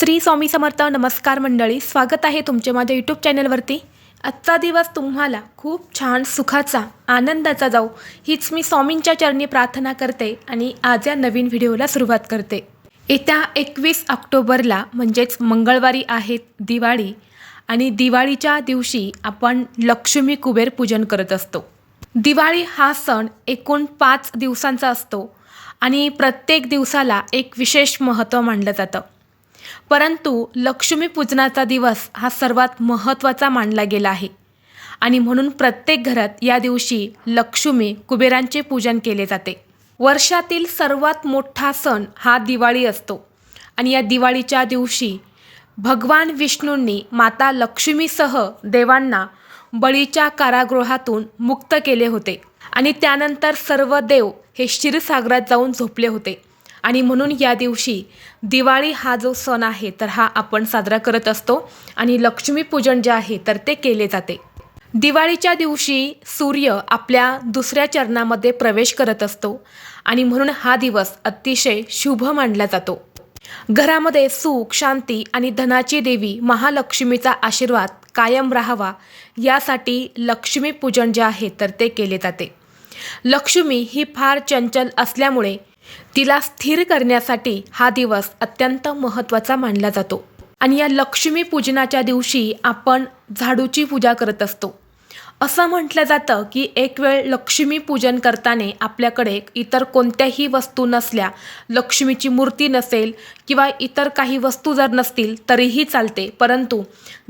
श्री स्वामी समर्थ नमस्कार मंडळी स्वागत आहे तुमचे माझ्या यूट्यूब चॅनलवरती. आजचा दिवस तुम्हाला खूप छान सुखाचा आनंदाचा जाऊ हीच मी स्वामींच्या चरणी प्रार्थना करते आणि आज या नवीन व्हिडिओला सुरुवात करते. येत्या एकवीस ऑक्टोबरला म्हणजेच मंगळवारी आहेत दिवाळी आणि दिवाळीच्या दिवशी आपण लक्ष्मी कुबेर पूजन करत असतो. दिवाळी हा सण एकूण पाच दिवसांचा असतो आणि प्रत्येक दिवसाला एक विशेष महत्त्व मानलं जातं. परंतु लक्ष्मीपूजनाचा दिवस हा सर्वात महत्त्वाचा मानला गेला आहे. आणि म्हणून प्रत्येक घरात या दिवशी लक्ष्मी कुबेरांचे पूजन केले जाते. वर्षातील सर्वात मोठा सण हा दिवाळी असतो. आणि या दिवाळीच्या दिवशी भगवान विष्णूंनी माता लक्ष्मीसह देवांना बळीच्या कारागृहातून मुक्त केले होते. आणि त्यानंतर सर्व देव हे क्षीरसागरात जाऊन झोपले होते. आणि म्हणून या दिवशी दिवाळी हा जो सण आहे तर हा आपण साजरा करत असतो. आणि लक्ष्मीपूजन जे आहे तर ते केले जाते. दिवाळीच्या दिवशी सूर्य आपल्या दुसऱ्या चरणामध्ये प्रवेश करत असतो आणि म्हणून हा दिवस अतिशय शुभ मानला जातो. घरामध्ये सुख शांती आणि धनाची देवी महालक्ष्मीचा आशीर्वाद कायम राहावा यासाठी लक्ष्मीपूजन जे आहे तर ते केले जाते. लक्ष्मी ही फार चंचल असल्यामुळे तिला स्थिर करण्यासाठी हा दिवस अत्यंत महत्त्वाचा मानला जातो. आणि या लक्ष्मी पूजनाच्या दिवशी आपण झाडूची पूजा करत असतो. असं म्हटलं जातं की एक वेळ लक्ष्मी पूजन करताना आपल्याकडे इतर कोणत्याही वस्तू नसल्या लक्ष्मीची मूर्ती नसेल किंवा इतर काही वस्तू जर नसतील तरीही चालते. परंतु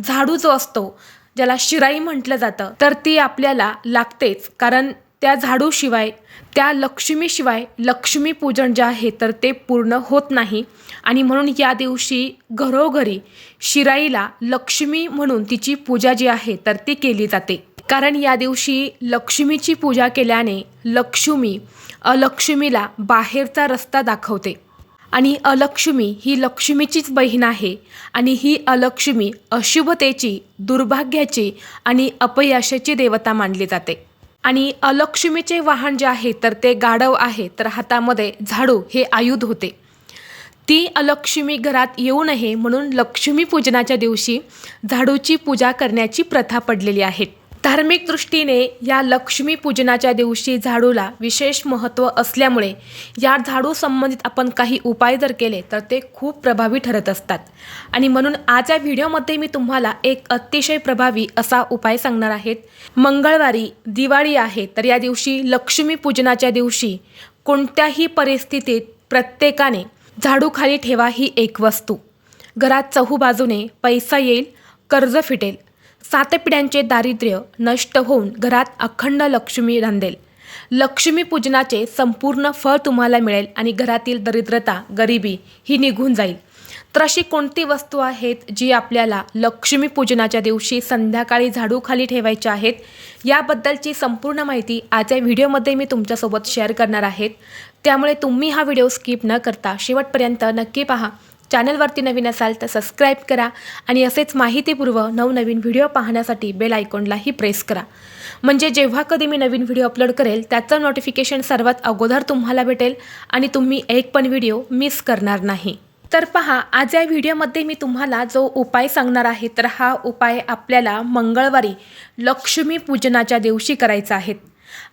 झाडू जो असतो ज्याला शिराई म्हटलं जातं तर ती आपल्याला लागतेच. कारण त्या झाडूशिवाय त्या लक्ष्मीशिवाय लक्ष्मीपूजन जे आहे तर ते पूर्ण होत नाही. आणि म्हणून या दिवशी घरोघरी शिराईला लक्ष्मी म्हणून तिची पूजा जी आहे तर ती केली जाते. कारण या दिवशी लक्ष्मीची पूजा केल्याने लक्ष्मी अलक्ष्मीला बाहेरचा रस्ता दाखवते. आणि अलक्ष्मी ही लक्ष्मीचीच बहीण आहे आणि ही अलक्ष्मी अशुभतेची दुर्भाग्याची आणि अपयशाची देवता मानली जाते. आणि अलक्ष्मीचे वाहन जे आहे तर ते गाढव आहे. तर हातामध्ये झाडू हे आयुध होते. ती अलक्ष्मी घरात येऊ नये म्हणून लक्ष्मीपूजनाच्या दिवशी झाडूची पूजा करण्याची प्रथा पडलेली आहे. धार्मिक दृष्टीने या लक्ष्मी पूजनाच्या दिवशी झाडूला विशेष महत्त्व असल्यामुळे या झाडू संबंधित आपण काही उपाय जर केले तर ते खूप प्रभावी ठरत असतात. आणि म्हणून आज या व्हिडिओमध्ये मी तुम्हाला एक अतिशय प्रभावी असा उपाय सांगणार आहेत मंगळवारी दिवाळी आहे तर या दिवशी लक्ष्मी पूजनाच्या दिवशी कोणत्याही परिस्थितीत प्रत्येकाने झाडूखाली ठेवा ही एक वस्तू. घरात चहूबाजूने पैसा येईल कर्ज फिटेल. सात पिढ्यांचे दारिद्र्य नष्ट होऊन घरात अखंड लक्ष्मी रांधेल. लक्ष्मी पूजनाचे संपूर्ण फळ तुम्हाला मिळेल आणि घरातील दरिद्रता गरिबी ही निघून जाईल. तर अशी कोणती वस्तू आहेत जी आपल्याला लक्ष्मी पूजनाच्या दिवशी संध्याकाळी झाडूखाली ठेवायच्या आहेत? याबद्दलची संपूर्ण माहिती आज या व्हिडिओमध्ये मी तुमच्यासोबत शेअर करणार आहेत. त्यामुळे तुम्ही हा व्हिडिओ स्किप न करता शेवटपर्यंत नक्की पहा. चॅनलवरती नवीन असाल तर सबस्क्राईब करा आणि असेच माहितीपूर्व नवनवीन व्हिडिओ पाहण्यासाठी बेल आयकॉनलाही प्रेस करा. म्हणजे जेव्हा कधी मी नवीन व्हिडिओ अपलोड करेल त्याचं नोटिफिकेशन सर्वात अगोदर तुम्हाला भेटेल आणि तुम्ही एक पण व्हिडिओ मिस करणार नाही. तर पहा आज या व्हिडिओमध्ये मी तुम्हाला जो उपाय सांगणार आहे तर हा उपाय आपल्याला मंगळवारी लक्ष्मी पूजनाच्या दिवशी करायचा आहे.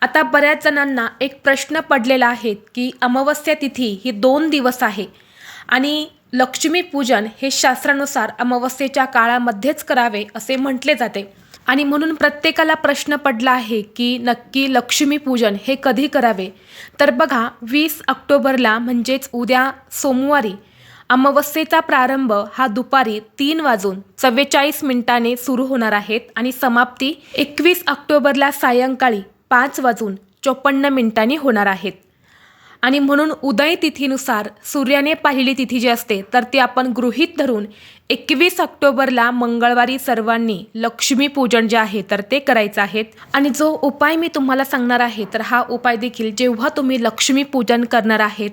आता बऱ्याच जणांना एक प्रश्न पडलेला आहे की अमावस्या तिथी ही दोन दिवस आहे. आणि लक्ष्मी पूजन हे शास्त्रानुसार अमावस्येच्या काळामध्येच करावे असे म्हटले जाते. आणि म्हणून प्रत्येकाला प्रश्न पडला आहे की नक्की लक्ष्मी पूजन हे कधी करावे? तर बघा वीस ऑक्टोबरला म्हणजेच उद्या सोमवारी अमावस्येचा प्रारंभ हा दुपारी तीन वाजून चव्वेचाळीस मिनिटाने सुरू होणार आहेत आणि समाप्ती एकवीस ऑक्टोबरला सायंकाळी पाच वाजून चोपन्न मिनिटांनी होणार आहेत. आणि म्हणून उदय तिथीनुसार सूर्याने पाहिलेली तिथी जी असते तर ती आपण गृहीत धरून एकवीस ऑक्टोबरला मंगळवारी सर्वांनी लक्ष्मीपूजन जे आहे तर ते करायचं आहेत आणि जो उपाय मी तुम्हाला सांगणार आहे तर हा उपाय देखील जेव्हा तुम्ही लक्ष्मीपूजन करणार आहेत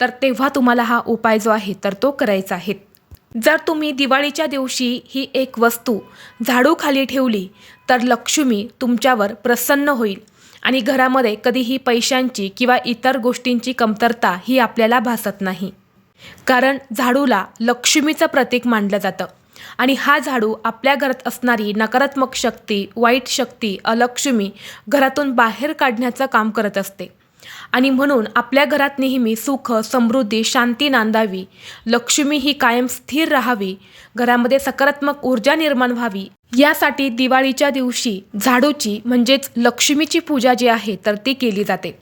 तर तेव्हा तुम्हाला हा उपाय जो आहे तर तो करायचा आहे. जर तुम्ही दिवाळीच्या दिवशी ही एक वस्तू झाडूखाली ठेवली तर लक्ष्मी तुमच्यावर प्रसन्न होईल. आणि घरामध्ये कधीही पैशांची किंवा इतर गोष्टींची कमतरता ही आपल्याला भासत नाही. कारण झाडूला लक्ष्मीचं प्रतीक मानलं जातं. आणि हा झाडू आपल्या घरात असणारी नकारात्मक शक्ती वाईट शक्ती अलक्ष्मी घरातून बाहेर काढण्याचं काम करत असते. आणि म्हणून आपल्या घरात नेहमी सुख समृद्धी शांती नांदावी. लक्ष्मी ही कायम स्थिर राहावी. घरामध्ये सकारात्मक ऊर्जा निर्माण व्हावी. यासाठी दिवाळीच्या दिवशी झाडूची म्हणजेच लक्ष्मीची पूजा जी आहे तर ती केली जाते.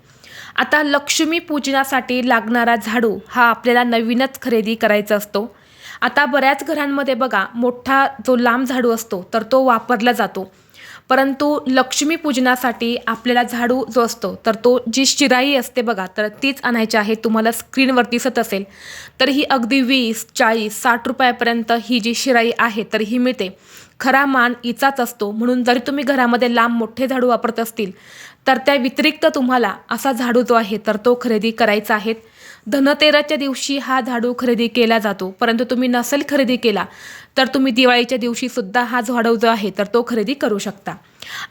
आता लक्ष्मी पूजनासाठी लागणारा झाडू हा आपल्याला नवीनच खरेदी करायचा असतो. आता बऱ्याच घरांमध्ये बघा मोठा जो लांब झाडू असतो तर तो वापरला जातो. परंतु लक्ष्मी पूजनासाठी आपल्याला झाडू जो असतो तर तो जी शिराई असते बघा तर तीच आणायची आहे तुम्हाला स्क्रीनवर दिसत असेल. तर ही अगदी वीस चाळीस साठ रुपयापर्यंत ही जी शिराई आहे तर ही मिळते. खरा मान हिचाच असतो. म्हणून जरी तुम्ही घरामध्ये लांब मोठे झाडू वापरत असतील तर त्या व्यतिरिक्त तुम्हाला असा झाडू जो आहे तर तो खरेदी करायचा आहे. धनतेराच्या दिवशी हा झाडू खरेदी केला जातो. परंतु तुम्ही नसेल खरेदी केला तर तुम्ही दिवाळीच्या दिवशीसुद्धा हा झाडू जो आहे तर तो खरेदी करू शकता.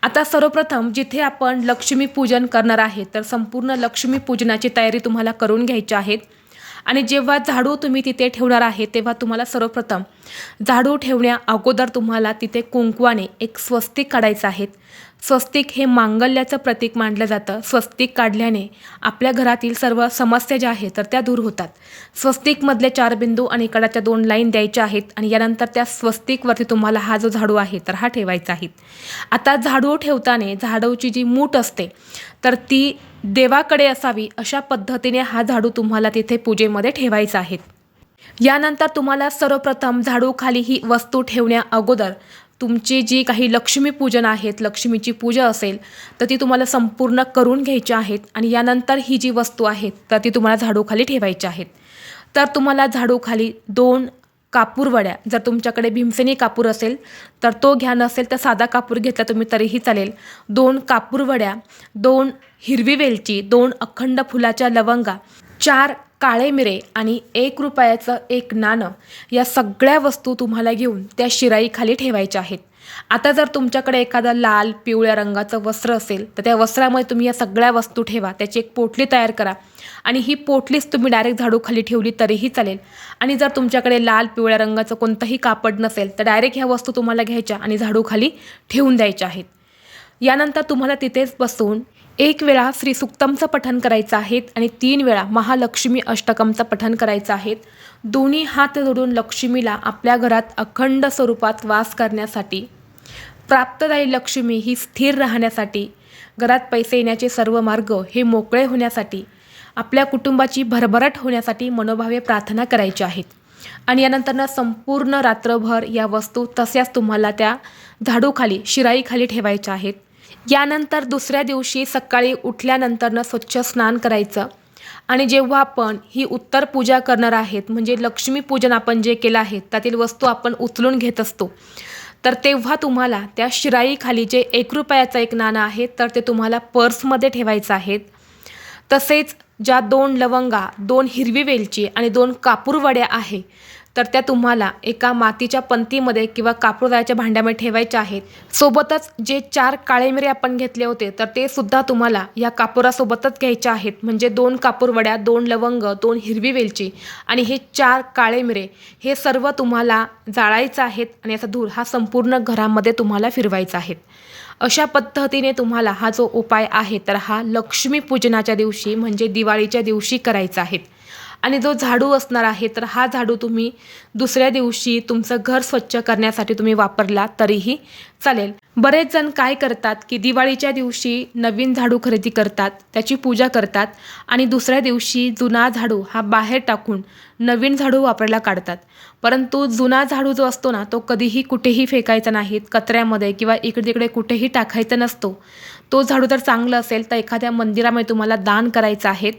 आता सर्वप्रथम जिथे आपण लक्ष्मीपूजन करणार आहे तर संपूर्ण लक्ष्मी पूजनाची तयारी तुम्हाला करून घ्यायची आहे. आणि जेव्हा झाडू तुम्ही तिथे ठेवणार आहे तेव्हा तुम्हाला सर्वप्रथम झाडू ठेवण्या अगोदर तुम्हाला तिथे कुंकवाने एक स्वस्तिक काढायचं आहे. स्वस्तिक हे मांगल्याचं प्रतीक मानलं जातं. स्वस्तिक काढल्याने आपल्या घरातील सर्व समस्या ज्या आहेत तर त्या दूर होतात. स्वस्तिकमधले चार बिंदू आणि कडाच्या दोन लाईन द्यायच्या आहेत आणि यानंतर त्या स्वस्तिकवरती तुम्हाला हा जो झाडू आहे तर हा ठेवायचा आहे. आता झाडू ठेवताना झाडूची जी मूठ असते तर ती देवाकडे असावी अशा पद्धतीने हा झाडू तुम्हाला तिथे पूजेमध्ये ठेवायचा आहे. यानंतर तुम्हाला सर्वप्रथम झाडूखाली ही वस्तू ठेवण्या अगोदर तुमची जी काही लक्ष्मीपूजन आहेत लक्ष्मीची पूजा असेल तर ती तुम्हाला संपूर्ण करून घ्यायची आहेत आणि यानंतर ही जी वस्तू आहेत तर ती तुम्हाला झाडूखाली ठेवायची आहेत. तर तुम्हाला झाडूखाली दोन कापूरवड्या जर तुमच्याकडे भीमसेनी कापूर असेल तर तो घ्या नसेल तर साधा कापूर घेतला तुम्ही तरीही चालेल. दोन कापूरवड्या दोन हिरवी वेलची दोन अखंड फुलाच्या लवंगा चार काळे मिरे आणि एक रुपयाचं एक नाणं या सगळ्या वस्तू तुम्हाला घेऊन त्या शिराईखाली ठेवायच्या आहेत. आता जर तुमच्याकडे एखादं लाल पिवळ्या रंगाचं वस्त्र असेल तर त्या वस्त्रामध्ये तुम्ही या सगळ्या वस्तू ठेवा त्याची एक पोटली तयार करा आणि ही पोटलीच तुम्ही डायरेक्ट झाडूखाली ठेवली तरीही चालेल. आणि जर तुमच्याकडे लाल पिवळ्या रंगाचं कोणतंही कापड नसेल तर डायरेक्ट ह्या वस्तू तुम्हाला घ्यायच्या आणि झाडूखाली ठेवून द्यायच्या आहेत. यानंतर तुम्हाला तिथेच बसून एक वेळा श्री सुक्तमचं पठन करायचं आहेत आणि तीन वेळा महालक्ष्मी अष्टकमचं पठन करायचं आहेत. दोन्ही हात जोडून लक्ष्मीला आपल्या घरात अखंड स्वरूपात वास करण्यासाठी प्राप्तदायी लक्ष्मी ही स्थिर राहण्यासाठी घरात पैसे येण्याचे सर्व मार्ग हे मोकळे होण्यासाठी आपल्या कुटुंबाची भरभराट होण्यासाठी मनोभावे प्रार्थना करायची आहेत. आणि यानंतरनं संपूर्ण रात्रभर या वस्तू तशाच तुम्हाला त्या झाडूखाली शिराईखाली ठेवायच्या आहेत. यानंतर दुसऱ्या दिवशी सकाळी उठल्यानंतरनं स्वच्छ स्नान करायचं. आणि जेव्हा आपण ही उत्तर पूजा करणार आहेत म्हणजे लक्ष्मीपूजन आपण जे केलं आहे त्यातील वस्तू आपण उचलून घेत असतो तर तेव्हा तुम्हाला त्या शिराईखाली जे एक रुपयाचं एक नाणं आहे तर ते तुम्हाला पर्समध्ये ठेवायचं आहे. तसेच ज्या दोन लवंगा दोन हिरवी वेलची आणि दोन कापूरवड्या आहे तर त्या तुम्हाला एका मातीच्या पंतीमध्ये किंवा कापूरदाच्या भांड्यामध्ये ठेवायच्या आहेत. सोबतच जे चार काळे मिरे आपण घेतले होते तर ते सुद्धा तुम्हाला या कापुरासोबतच घ्यायचे आहेत. म्हणजे दोन कापूरवड्या दोन लवंग दोन हिरवी वेलची आणि हे चार काळे मिरे हे सर्व तुम्हाला जाळायचं आहेत आणि याचा धूर हा संपूर्ण घरामध्ये तुम्हाला फिरवायचा आहे. अशा पद्धतीने तुम्हाला हा जो उपाय आहे तर हा लक्ष्मीपूजनाच्या दिवशी म्हणजे दिवाळीच्या दिवशी करायचा आहे. आणि जो झाडू असणार आहे तर हा झाडू तुम्ही दुसऱ्या दिवशी तुमचं घर स्वच्छ करण्यासाठी तुम्ही वापरला तरीही चालेल. बरेच जण काय करतात की दिवाळीच्या दिवशी नवीन झाडू खरेदी करतात त्याची पूजा करतात आणि दुसऱ्या दिवशी जुना झाडू हा बाहेर टाकून नवीन झाडू वापरायला काढतात. परंतु जुना झाडू जो असतो ना तो कधीही कुठेही फेकायचा नाहीत कचऱ्यामध्ये किंवा इकडे तिकडे कुठेही टाकायचा नसतो. तो झाडू जर चांगला असेल तर एखाद्या मंदिरामध्ये तुम्हाला दान करायचं आहे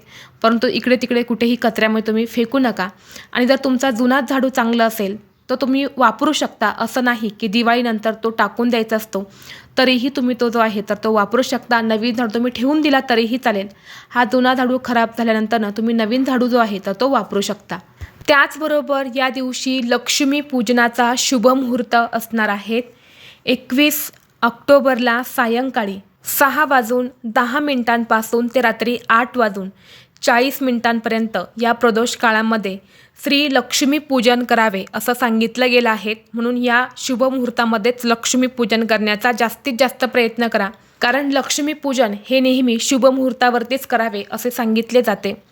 परंतु इकडे तिकडे कुठेही कचऱ्यामध्ये तुम्ही फेकू नका. आणि जर तुमचा जुनाच झाडू चांगला असेल तर तुम्ही वापरू शकता. असं नाही की दिवाळीनंतर तो टाकून द्यायचा असतो तरीही तुम्ही तो जो आहे तर तो वापरू शकता. नवीन झाडू तुम्ही ठेवून दिला तरीही चालेल. हा जुना झाडू खराब झाल्यानंतर तुम्ही नवीन झाडू जो आहे तर तो वापरू शकता. त्याचबरोबर या दिवशी लक्ष्मी पूजनाचा शुभ मुहूर्त असणार आहेत एकवीस ऑक्टोबरला सायंकाळी. सहा वाजून दहा मिनिटांपासून ते रात्री आठ वाजून चाळीस मिनिटांपर्यंत या प्रदोष काळामध्ये श्री लक्ष्मी पूजन करावे असं सांगितलं गेलं आहे. म्हणून या शुभमुहूर्तामध्येच लक्ष्मीपूजन लक्ष्मी पूजन करण्याचा जास्तीत जास्त प्रयत्न करा. कारण लक्ष्मी पूजन हे नेहमी शुभमुहूर्तावरतीच करावे असे सांगितले जाते.